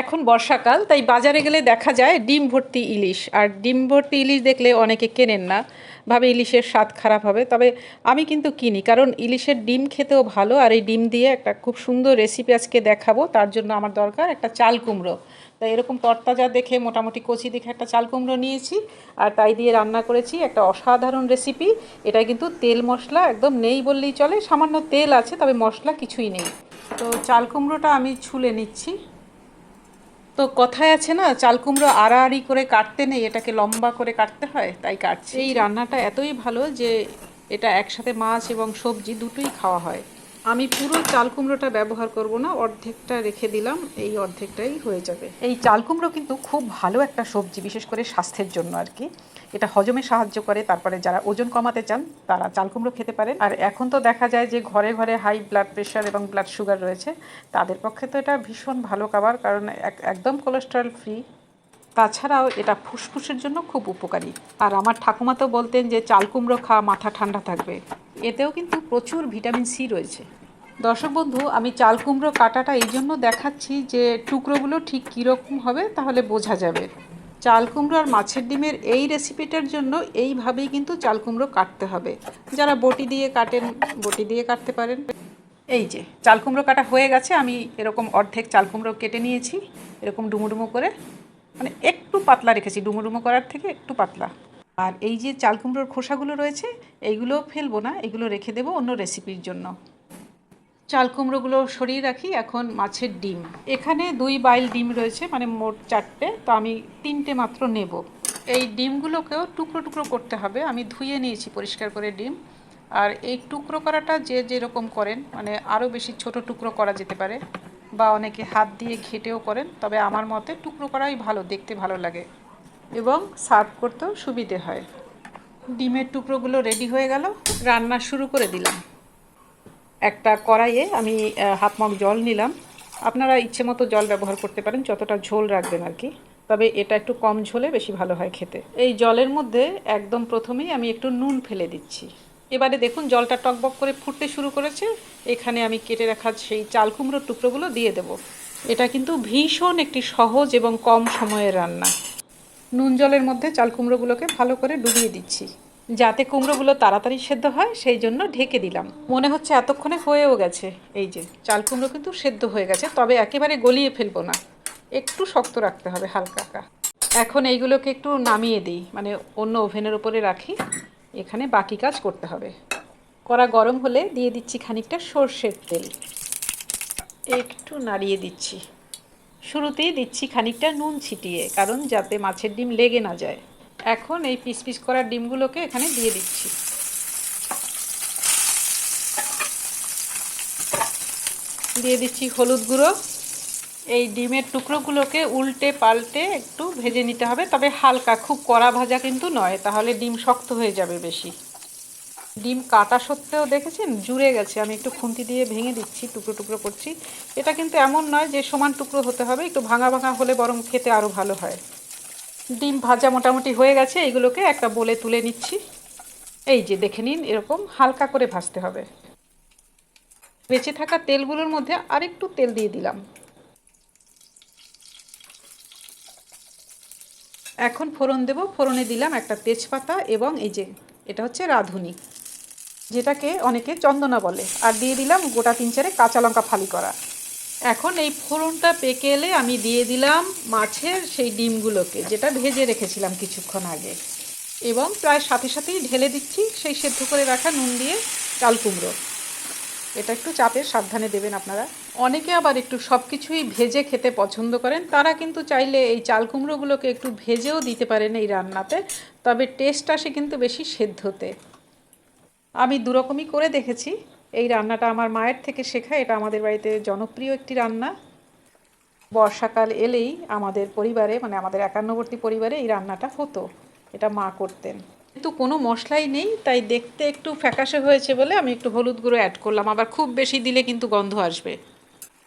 এখন বর্ষাকাল, তাই বাজারে গেলে দেখা যায় ডিম ভর্তি ইলিশ। আর ডিম ভর্তি ইলিশ দেখলে অনেকে কেনেন না, ভাবে ইলিশের স্বাদ খারাপ হবে। তবে আমি কিন্তু কিনি, কারণ ইলিশের ডিম খেতেও ভালো। আর এই ডিম দিয়ে একটা খুব সুন্দর রেসিপি আজকে দেখাবো। তার জন্য আমার দরকার একটা চাল কুমড়ো। তাই এরকম তরতাজা দেখে মোটামুটি কচি দেখে একটা চাল কুমড়ো নিয়েছি। আর তাই দিয়ে রান্না করেছি একটা অসাধারণ রেসিপি এটা কিন্তু তেল মশলা একদম নেই বললেই চলে, সামান্য তেল আছে, তবে মশলা কিছুই নেই। তো চাল কুমড়োটা আমি ছুলে নিচ্ছি। তো কথায় আছে না, চাল কুমড়ো আড়াআড়ি করে কাটতে নেই, এটাকে লম্বা করে কাটতে হয়, তাই কাটছে। এই রান্নাটা এতই ভালো যে এটা একসাথে মাছ এবং সবজি দুটোই খাওয়া হয়। আমি পুরো চাল কুমড়োটা ব্যবহার করব না, অর্ধেকটা রেখে দিলাম, এই অর্ধেকটাই হয়ে যাবে। এই চাল কুমড়ো কিন্তু খুব ভালো একটা সবজি, বিশেষ করে স্বাস্থ্যের জন্য আর কি। এটা হজমে সাহায্য করে, তারপরে যারা ওজন কমাতে চান, তারা চাল কুমড়ো খেতে পারেন। আর এখন তো দেখা যায় যে ঘরে ঘরে হাই ব্লাড প্রেশার এবং ব্লাড সুগার রয়েছে, তাদের পক্ষে তো এটা ভীষণ ভালো খাবার, কারণ এক- একদম কোলেস্টেরল ফ্রি তাছাড়াও এটা ফুসফুসের জন্য খুব উপকারী। আর আমার ঠাকুমা তো বলতেন যে, চাল কুমড়ো খাওয়া মাথা ঠান্ডা থাকবে। এতেও কিন্তু প্রচুর ভিটামিন সি রয়েছে। দর্শক বন্ধু, আমি চাল কুমড়ো কাটাটা এই জন্য দেখাচ্ছি যে টুকরোগুলো ঠিক কীরকম হবে তাহলে বোঝা যাবে। চাল কুমড়ো আর মাছের ডিমের এই রেসিপিটার জন্য এইভাবেই কিন্তু চাল কুমড়ো কাটতে হবে। যারা বটি দিয়ে কাটেন, বটি দিয়ে কাটতে পারেন। এই যে, চাল কুমড়ো কাটা হয়ে গেছে, আমি এরকম অর্ধেক চাল কুমড়ো কেটে নিয়েছি, এরকম ডুমো করে। মানে একটু পাতলা রেখেছি ডুমো করার থেকে একটু পাতলা। আর এই যে চাল কুমড়োর খোসাগুলো রয়েছে এইগুলো ফেলব না, এগুলো রেখে দেবো অন্য রেসিপির জন্য। চাল কুমড়োগুলো সরিয়ে রাখি, এখন মাছের ডিম। এখানে দুই বাইল ডিম রয়েছে মানে মোট চারটে, তো আমি তিনটে মাত্র নেব। এই ডিমগুলোকেও টুকরো টুকরো করতে হবে। আমি ধুয়ে নিয়েছি পরিষ্কার করে ডিম। আর এই টুকরো করাটা যে যেরকম করেন মানে আরও বেশি ছোট টুকরো করা যেতে পারে, বা অনেকে হাত দিয়ে ঘেটেও করেন, তবে আমার মতে টুকরো করাই ভালো, দেখতে ভালো লাগে এবং সার্ভ করতেও সুবিধে হয়। ডিমের টুকরোগুলো রেডি হয়ে গেল, রান্না শুরু করে দিলাম। একটা কড়াইয়ে আমি হাফ মগ জল নিলাম। আপনারা ইচ্ছে মতো জল ব্যবহার করতে পারেন, যতটা ঝোল রাখবেন আর কি। তবে এটা একটু কম ঝোলে বেশি ভালো হয় খেতে। এই জলের মধ্যে একদম প্রথমেই আমি একটু নুন ফেলে দিচ্ছি। এবারে দেখুন, জলটা টকবক করে ফুটতে শুরু করেছে। এখানে আমি কেটে রাখা সেই চাল কুমড়োর টুকরোগুলো দিয়ে দেব। এটা কিন্তু ভীষণ একটি সহজ এবং কম সময়ের রান্না। নুন জলের মধ্যে চাল কুমড়োগুলোকে ভালো করে ডুবিয়ে দিচ্ছি। যাতে কুমড়োগুলো তাড়াতাড়ি সেদ্ধ হয়, সেই জন্য ঢেকে দিলাম। মনে হচ্ছে এতক্ষণে হয়েও গেছে। এই যে, চাল কুমড়ো কিন্তু সেদ্ধ হয়ে গেছে, তবে একেবারে গলিয়ে ফেলব না। একটু শক্ত রাখতে হবে হালকা এখন এইগুলোকে একটু নামিয়ে দিই। মানে অন্য ওভেনের উপরে রাখি। এখানে বাকি কাজ করতে হবে। কড়া গরম হলে দিয়ে দিচ্ছি খানিকটা সর্ষের তেল। একটু নাড়িয়ে দিচ্ছি। শুরুতেই দিচ্ছি খানিকটা নুন ছিটিয়ে, কারণ যাতে মাছের ডিম লেগে না যায়। এখন এই পিস পিস করা ডিমগুলোকে এখানে দিয়ে দিচ্ছি। দিয়ে দিচ্ছি হলুদ গুঁড়ো। এই ডিমের টুকরোগুলোকে উল্টে পাল্টে একটু ভেজে নিতে হবে, তবে হালকা, খুব কড়া ভাজা কিন্তু নয়, তাহলে ডিম শক্ত হয়ে যাবে বেশি। ডিম কাটা সত্ত্বেও দেখেছেন জুড়ে গেছে, আমি একটু খুন্তি দিয়ে ভেঙে দিচ্ছি, টুকরো টুকরো করছি। এটা কিন্তু এমন নয় যে সমান টুকরো হতে হবে, একটু ভাঙা ভাঙা হলে বরং খেতে আরও ভালো হয়। ডিম ভাজা মোটামুটি হয়ে গেছে এইগুলোকে একটা বলে তুলে নিচ্ছি। এই যে দেখে নিন, এরকম হালকা করে ভাজতে হবে। বেঁচে থাকা তেলগুলোর মধ্যে আরেকটু তেল দিয়ে দিলাম। এখন ফোড়ন দেব, ফোড়নে দিলাম একটা তেজপাতা এবং এই যে এটা হচ্ছে রাঁধুনি, যেটাকে অনেকে চন্দনা বলে। আর দিয়ে দিলাম গোটা তিন চারে কাঁচা লঙ্কা ফালি করা। এখন এই ফোড়নটা পেকে এলে আমি দিয়ে দিলাম মাছের সেই ডিমগুলোকে, যেটা ভেজে রেখেছিলাম কিছুক্ষণ আগে। এবং প্রায় সাথে সাথেই ঢেলে দিচ্ছি সেই সেদ্ধ করে রাখা নুন দিয়ে চাল কুমড়ো। এটা একটু চাপের সাবধানে দেবেন আপনারা। অনেকে আবার একটু সব কিছুই ভেজে খেতে পছন্দ করেন। তারা কিন্তু চাইলে এই চাল কুমড়োগুলোকে একটু ভেজেও দিতে পারেন এই রান্নাতে, তবে টেস্ট আসে কিন্তু বেশি সেদ্ধতে। আমি দুরকমই করে দেখেছি। এই রান্নাটা আমার মায়ের থেকে শেখা, এটা আমাদের বাড়িতে জনপ্রিয় একটি রান্না। বর্ষাকাল এলেই আমাদের পরিবারে মানে আমাদের একান্নবর্তী পরিবারে এই রান্নাটা হতো, এটা মা করতেন। কিন্তু কোনো মশলাই নেই, তাই দেখতে একটু ফ্যাকাশে হয়েছে বলে আমি একটু হলুদ গুঁড়ো অ্যাড করলাম। আবার খুব বেশি দিলে কিন্তু গন্ধ আসবে।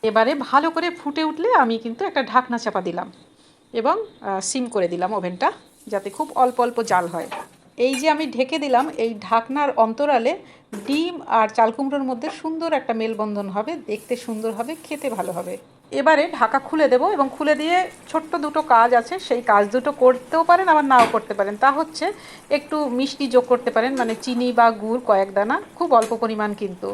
এবারে ভালো করে ফুটে উঠলে আমি কিন্তু একটা ঢাকনা চাপা দিলাম এবং সিম করে দিলাম ওভেনটা, যাতে খুব অল্প অল্প জাল হয়। এই যে আমি ঢেকে দিলাম, এই ঢাকনার অন্তরালে ডিম আর চাল কুমড়োর মধ্যে সুন্দর একটা মেলবন্ধন হবে, দেখতে সুন্দর হবে, খেতে ভালো হবে। এবারে ঢাকা খুলে দেব এবং খুলে দিয়ে ছোট্ট দুটো কাজ আছে, সেই কাজ দুটো করতেও পারেন, আবার নাও করতে পারেন। তা হচ্ছে একটু মিষ্টি যোগ করতে পারেন মানে চিনি বা গুড়, কয়েক দানা, খুব অল্প পরিমাণ কিন্তু।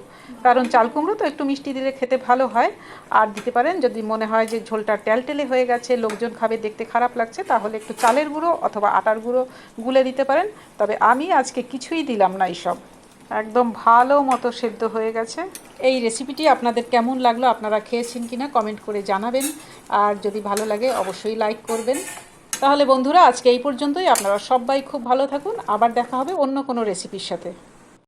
কারণ চাল কুমড়ো তো একটু মিষ্টি দিলে খেতে ভালো হয়। আর দিতে পারেন, যদি মনে হয় যে ঝোলটা টেলটেলে হয়ে গেছে, লোকজন খাবে, দেখতে খারাপ লাগছে, তাহলে একটু চালের গুঁড়ো অথবা আটার গুঁড়ো গুলে দিতে পারেন। তবে আমি আজকে কিছুই দিলাম না এইসব। একদম ভালো মতো সেদ্ধ হয়ে গেছে। এই রেসিপিটি আপনাদের কেমন লাগল, আপনারা খেয়েছেন কি না কমেন্ট করে জানাবেন। আর যদি ভালো লাগে, অবশ্যই লাইক করবেন। তাহলে বন্ধুরা, আজকে এই পর্যন্তই। আপনারা সবাই খুব ভালো থাকুন। আবার দেখা হবে অন্য কোনো রেসিপির সাথে।